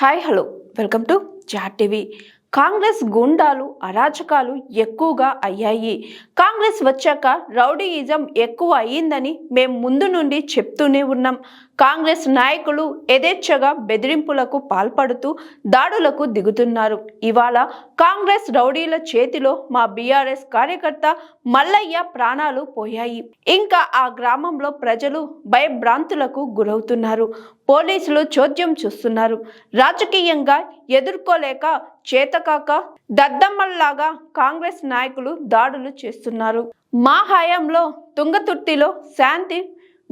Hi hello welcome to జాట్ TV Congress గుండాలు అరాచకాలు ఎక్కువగా అయ్యాయి. కాంగ్రెస్ వచ్చాక రౌడీయిజం ఎక్కువ అయ్యిందని మేము ముందు నుండి చెప్తూనే ఉన్నాం. కాంగ్రెస్ నాయకులు యథేచ్ఛగా బెదిరింపులకు పాల్పడుతూ దాడులకు దిగుతున్నారు. ఇవాళ కాంగ్రెస్ రౌడీల చేతిలో మా బీఆర్ఎస్ కార్యకర్త మల్లయ్య ప్రాణాలు పోయాయి. ఇంకా ఆ గ్రామంలో ప్రజలు భయభ్రాంతులకు గురవుతున్నారు. పోలీసులు చోద్యం చూస్తున్నారు. రాజకీయంగా ఎదుర్కోలేక చేతకాక దద్దమ్మల్లాగా కాంగ్రెస్ నాయకులు దాడులు చేస్తున్నారు. మా హయాంలో తుంగతుర్తిలో శాంతి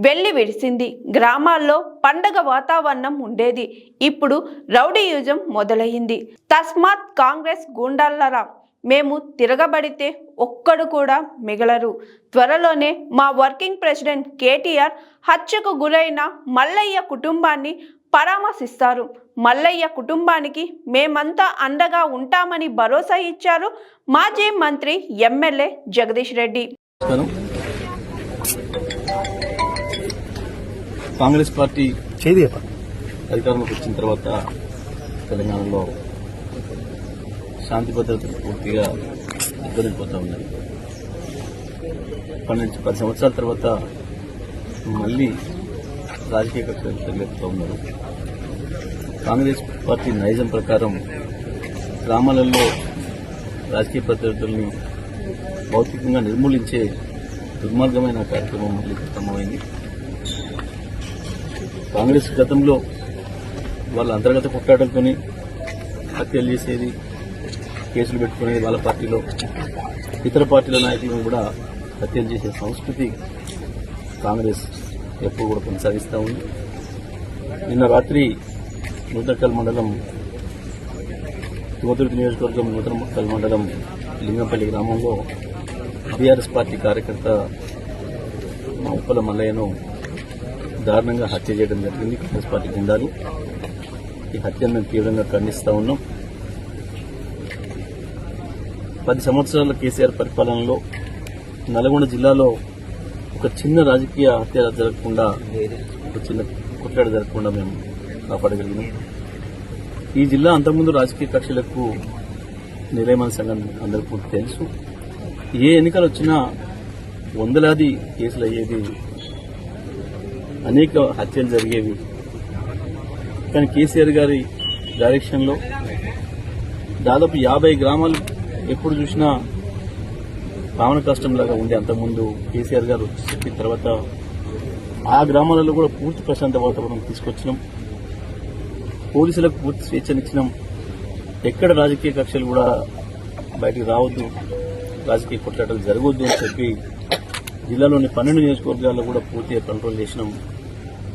వెళ్ళి విడిసింది. గ్రామాల్లో పండగ వాతావరణం ఉండేది. ఇప్పుడు రౌడీయుజం మొదలయ్యింది. తస్మాత్ కాంగ్రెస్ గూండాలరా మేము తిరగబడితే ఒక్కడు కూడా మిగలరు. త్వరలోనే మా వర్కింగ్ ప్రెసిడెంట్ కేటీఆర్ హత్యకు గురైన మల్లయ్య కుటుంబాన్ని పరామర్శిస్తారు. మల్లయ్య కుటుంబానికి మేమంతా అండగా ఉంటామని భరోసా ఇచ్చారు మాజీ మంత్రి ఎమ్మెల్యే జగదీష్ రెడ్డి. కాంగ్రెస్ పార్టీ చేది అధికారంలోకి వచ్చిన తర్వాత తెలంగాణలో శాంతి భద్రతలు పూర్తిగా ఇబ్బందిపోతా ఉన్నాయి పన్నెండు పది సంవత్సరాల తర్వాత మళ్ళీ రాజకీయ కక్షలు తగిలేపుతూ ఉన్నారు. కాంగ్రెస్ పార్టీ నైజం ప్రకారం గ్రామాలలో రాజకీయ భద్రతల్ని భౌతికంగా నిర్మూలించే దుర్మార్గమైన కార్యక్రమం మళ్ళీ ప్రారంభమైంది. కాంగ్రెస్ గతంలో వాళ్ళ అంతర్గత కొట్లాటలతోని హత్యలు చేసేది కేసులు పెట్టుకునేది వాళ్ళ పార్టీలో. ఇతర పార్టీల నాయకులను కూడా హత్యలు చేసే సంస్కృతి కాంగ్రెస్ ఎప్పుడు కూడా కొనసాగిస్తూ ఉంది. నిన్న రాత్రి నూతనకల్ మండలం తుమతుర్తి నియోజకవర్గం నూతనకల్ మండలం లింగంపల్లి గ్రామంలో బీఆర్ఎస్ పార్టీ కార్యకర్త మా ఉప్పల మల్లయ్యను దారుణంగా హత్య చేయడం జరిగింది. కాంగ్రెస్ పార్టీ గుండాలు ఈ హత్యను మేము తీవ్రంగా ఖండిస్తూ ఉన్నాం. పది సంవత్సరాల కేసీఆర్ పరిపాలనలో నల్గొండ జిల్లాలో ఒక చిన్న రాజకీయ హత్య జరగకుండా ఒక చిన్న కుట్లాడ జరగకుండా మేము కాపాడగలిగినాం. ఈ జిల్లా అంతకుముందు రాజకీయ కక్షలకు నిలయమైన సంఘం అందరికీ తెలుసు. ఏ ఎన్నికలు వచ్చినా వందలాది కేసులు అయ్యేది అనేక హత్యలు జరిగేవి. కానీ కేసీఆర్ గారి డైరెక్షన్లో దాదాపు యాభై గ్రామాలు ఎప్పుడు చూసినా రావణ కష్టంలాగా ఉండే అంతకుముందు కేసీఆర్ గారు చెప్పిన తర్వాత ఆ గ్రామాలలో కూడా పూర్తి ప్రశాంత వాతావరణం తీసుకొచ్చినాం. పోలీసులకు పూర్తి స్వేచ్ఛనిచ్చినాం ఎక్కడ రాజకీయ కక్షలు కూడా బయటికి రావద్దు రాజకీయ కొట్లాటలు జరగొద్దు అని చెప్పి జిల్లాలోని పన్నెండు నియోజకవర్గాల్లో కూడా పూర్తిగా కంట్రోల్ చేసినాం.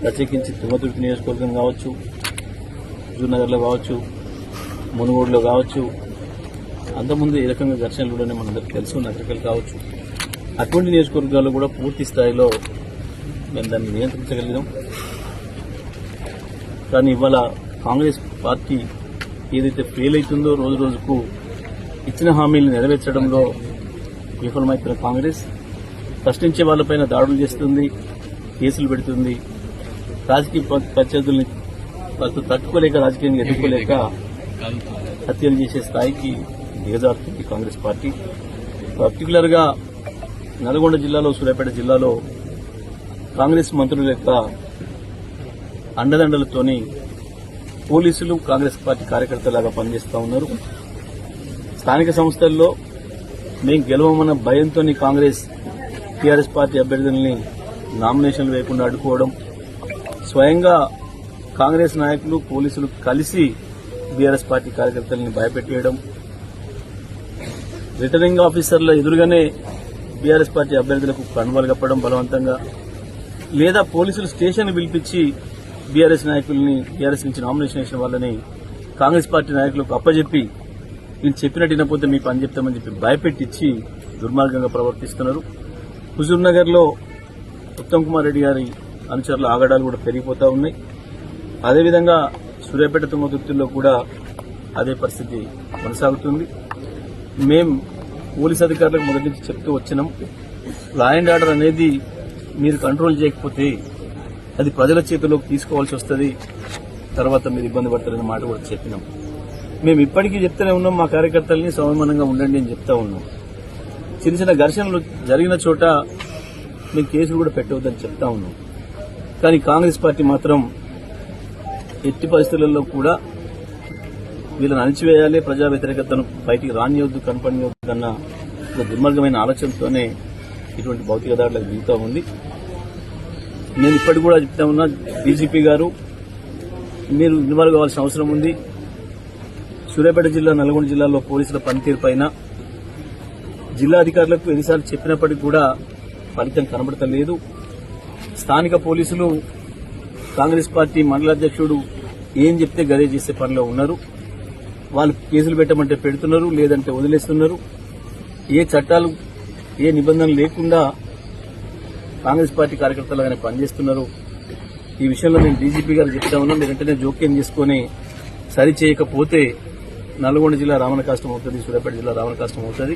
ప్రత్యేకించి తుమ్మతుర్తి నియోజకవర్గం కావచ్చు హుజూర్నగర్లో కావచ్చు మునుగోడులో కావచ్చు అంతకుముందు ఏ రకంగా ఘర్షణలు కూడా మనందరికీ తెలుసు నగరికలు కావచ్చు. అటువంటి నియోజకవర్గాల్లో కూడా పూర్తి స్థాయిలో మేము దాన్ని నియంత్రించగలిగినాం కానీ ఇవాళ కాంగ్రెస్ పార్టీ ఏదైతే ఫెయిల్ అవుతుందో రోజు రోజుకు ఇచ్చిన హామీలు నెరవేర్చడంలో విఫలమవుతున్న కాంగ్రెస్ ప్రశ్నించే వాళ్ళపైన దాడులు చేస్తుంది కేసులు పెడుతుంది రాజకీయ ప్రత్యర్థుల్ని తట్టుకోలేక రాజకీయంగా ఎదుర్కోలేక హత్యలు చేసే స్థాయికి దిగజారుతుంది కాంగ్రెస్ పార్టీ. పర్టికులర్గా నల్గొండ జిల్లాలో సూర్యాపేట జిల్లాలో కాంగ్రెస్ మంత్రుల యొక్క అండదండలతోని పోలీసులు కాంగ్రెస్ పార్టీ కార్యకర్తలాగా పనిచేస్తూ ఉన్నారు. స్థానిక సంస్థల్లో మేము గెలవమన్న భయంతో కాంగ్రెస్ టీఆర్ఎస్ పార్టీ అభ్యర్థుల్ని నామినేషన్లు వేయకుండా అడ్డుకోవడం స్వయంగా కాంగ్రెస్ నాయకులు పోలీసులు కలిసి బీఆర్ఎస్ పార్టీ కార్యకర్తల్ని భయపెట్టేయడం రిటర్నింగ్ ఆఫీసర్ల ఎదురుగానే బీఆర్ఎస్ పార్టీ అభ్యర్థులకు కనుమలు కప్పడం బలవంతంగా లేదా పోలీసులు స్టేషన్ పిలిపించి బీఆర్ఎస్ నాయకుల్ని బీఆర్ఎస్ నుంచి నామినేషన్ వేసిన వాళ్ళని కాంగ్రెస్ పార్టీ నాయకులకు అప్పజెప్పి వీళ్ళు చెప్పినట్టు వినపోతే మీ పని చెప్తామని చెప్పి భయపెట్టించి దుర్మార్గంగా ప్రవర్తిస్తున్నారు. హుజూర్నగర్లో ఉత్తమ్ కుమార్ రెడ్డి గారి అనుచరుల ఆగడాలు కూడా పెరిగిపోతా ఉన్నాయి. అదేవిధంగా సూర్యాపేట తుంగతుర్తిలో కూడా అదే పరిస్థితి కొనసాగుతుంది. మేం పోలీస్ అధికారులకు మొదటి నుంచి చెప్తూ వచ్చినాం లా అండ్ ఆర్డర్ అనేది మీరు కంట్రోల్ చేయకపోతే అది ప్రజల చేతిలోకి తీసుకోవాల్సి వస్తుంది. తర్వాత మీరు ఇబ్బంది పడతారనే మాట కూడా చెప్పినాం. మేము ఇప్పటికీ చెప్తూనే ఉన్నాం మా కార్యకర్తల్ని సౌమ్యమానంగా ఉండండి అని చెప్తా ఉన్నాం. చిన్న చిన్న ఘర్షణలు జరిగిన చోట మేము కేసులు కూడా పెట్టవద్దని చెప్తా ఉన్నాం. కానీ కాంగ్రెస్ పార్టీ మాత్రం ఎట్టి పరిస్థితులలో కూడా వీళ్ళని అణిచివేయాలి. ప్రజా వ్యతిరేకతను బయటికి రానియొద్దు కనపడియొద్దు కన్నా ఒక దుర్మార్గమైన ఆలోచనతోనే ఇటువంటి భౌతిక దాడులకు దిగుతూ ఉంది. నేను ఇప్పటికి కూడా చెప్తా ఉన్నా డీజీపీ గారు మీరు ఇన్వాల్వ్ కావాల్సిన అవసరం ఉంది. సూర్యాపేట జిల్లా నల్గొండ జిల్లాలో పోలీసుల పనితీరు పైన జిల్లా అధికారులకు ఎన్నిసార్లు చెప్పినప్పటికీ కూడా ఫలితం కనబడతలేదు. స్థానిక పోలీసులు కాంగ్రెస్ పార్టీ మండల అధ్యక్షుడు ఏం చెప్తే గదే చేసే పనిలో ఉన్నారు. వాళ్ళు కేసులు పెట్టమంటే పెడుతున్నారు లేదంటే వదిలేస్తున్నారు. ఏ చట్టాలు ఏ నిబంధనలు లేకుండా కాంగ్రెస్ పార్టీ కార్యకర్తలుగానే పనిచేస్తున్నారు. ఈ విషయంలో నేను డీజీపీ గారు చెప్తా ఉన్నా మీరు వెంటనే జోక్యం చేసుకుని సరి చేయకపోతే నల్గొండ జిల్లా రావణ కష్టం అవుతుంది సూర్యాపేట జిల్లా రావణ కష్టం అవుతుంది